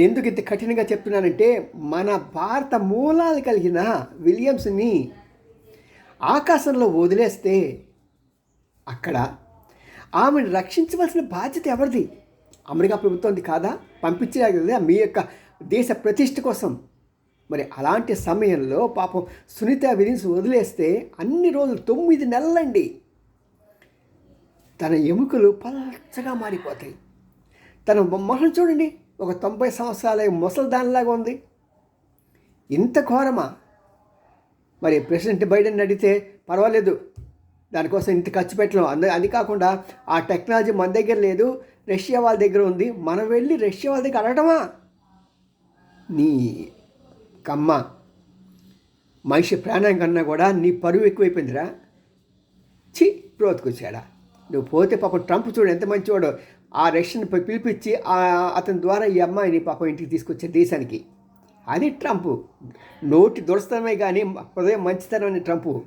ఎందుకు ఇంత కఠినంగా చెప్తున్నానంటే మన భారత మూలాలు కలిగిన విలియమ్స్ని ఆకాశంలో వదిలేస్తే అక్కడ ఆమెను రక్షించవలసిన బాధ్యత ఎవరిది? అమెరికా ప్రభుత్వంది కాదా? పంపించేదా మీ యొక్క దేశ ప్రతిష్ట కోసం. మరి అలాంటి సమయంలో పాపం సునీత విలియమ్స్ వదిలేస్తే అన్ని రోజులు తొమ్మిది నెలలండి. తన ఎముకలు పల్చగా మారిపోతాయి. తన మొహం చూడండి. ఒక తొంభై సంవత్సరాల ముసలిదానిలాగా ఉంది. ఇంత ఘోరమా? మరి ప్రెసిడెంట్ బైడెన్ అడిగితే పర్వాలేదు దానికోసం ఇంత ఖర్చు పెట్టలేము అంద అది కాకుండా ఆ టెక్నాలజీ మన దగ్గర లేదు రష్యా వాళ్ళ దగ్గర ఉంది. మనం వెళ్ళి రష్యా వాళ్ళ దగ్గర అడగటమా? నీ కమ్మ మనిషి ప్రాణం కన్నా కూడా నీ పరువు ఎక్కువైపోయిందిరా. చి బ్రోత్కొచ్చాడా. నువ్వు పోతే పాపం ట్రంప్ చూడు ఎంత మంచివాడో. ఆ రష్యన్ పిలిపించి అతని ద్వారా ఈ అమ్మాయిని పాపం ఇంటికి తీసుకొచ్చే దేశానికి. అది ట్రంప్. నోటి దురస్తమే కానీ హృదయం మంచితనం అని ట్రంప్